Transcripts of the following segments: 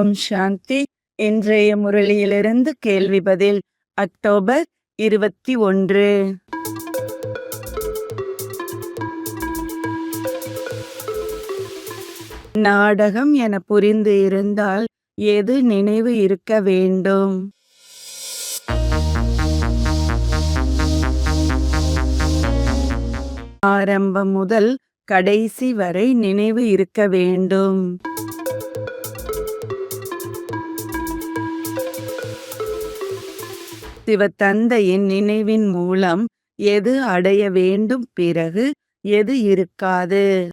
ஓம் சாந்தி. இன்றைய முரளியிலிருந்து கேள்வி பதில் அக்டோபர் இருபத்தி ஒன்று. நாடகம் என புரிந்து இருந்தால் எது நினைவு இருக்க வேண்டும்? ஆரம்பம் முதல் கடைசி வரை நினைவு இருக்க வேண்டும். சிவத்தந்தையின் நினைவின் மூலம் எது அடைய வேண்டும் பிறகு எது இருக்காது.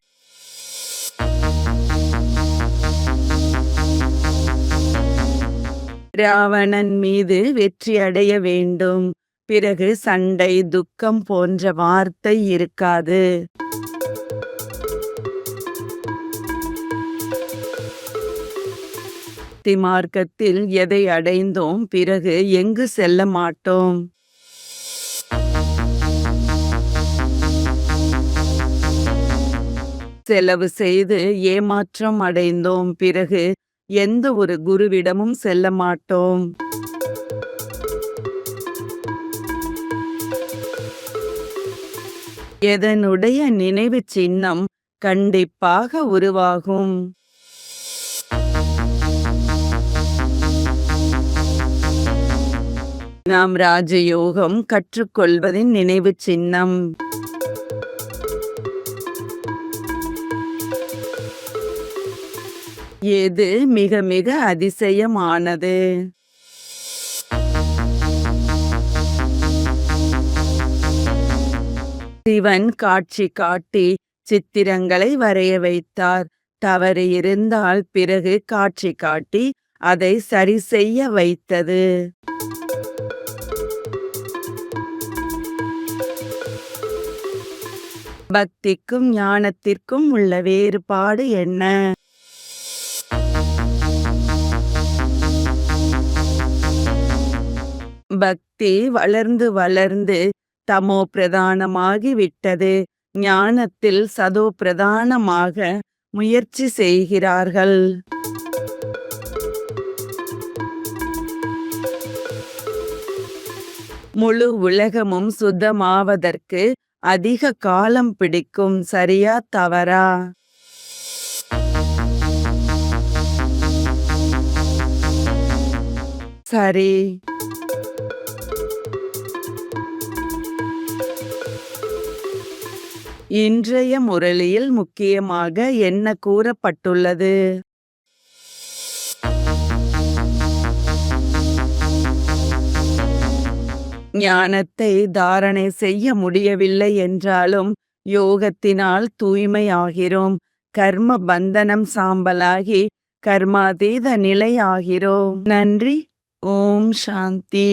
ராவணன் மீது வெற்றி அடைய வேண்டும். பிறகு சண்டை துக்கம் போன்ற வார்த்தை இருக்காது. பக்தி மார்க்கத்தில் எதை அடைந்தோம் பிறகு எங்கு செல்ல மாட்டோம்? செலவு செய்து ஏமாற்றம் அடைந்தோம் பிறகு எந்த ஒரு குருவிடமும் செல்ல மாட்டோம். எதனுடைய நினைவு சின்னம் கண்டிப்பாக உருவாகும். நாம் ராஜயோகம் கற்றுக்கொள்வதின் நினைவு சின்னம். எது மிக மிக அதிசயமானது? சிவன் காட்சி காட்டி சித்திரங்களை வரைய வைத்தார். தவறு இருந்தால் பிறகு காட்சி காட்டி அதை சரி செய்ய வைத்தது. பக்திக்கும் ஞானத்திற்கும் உள்ள வேறுபாடு என்ன? பக்தி வளர்ந்து வளர்ந்து தமோ பிரதானமாகிவிட்டது. ஞானத்தில் சதோ பிரதானமாக முயற்சி செய்கிறார்கள். முழு உலகமும் சுத்தமாவதற்கு அதிக காலம் பிடிக்கும் சரியா தவறா? சரி. இன்றைய முரளியில் முக்கியமாக என்ன கூறப்பட்டுள்ளது? ஞானத்தை தாரணை செய்ய முடியவில்லை என்றாலும் யோகத்தினால் தூய்மையாகிறோம். கர்ம பந்தனம் சாம்பலாகி கர்மாதீத நிலை ஆகிறோம் நன்றி. ஓம் சாந்தி.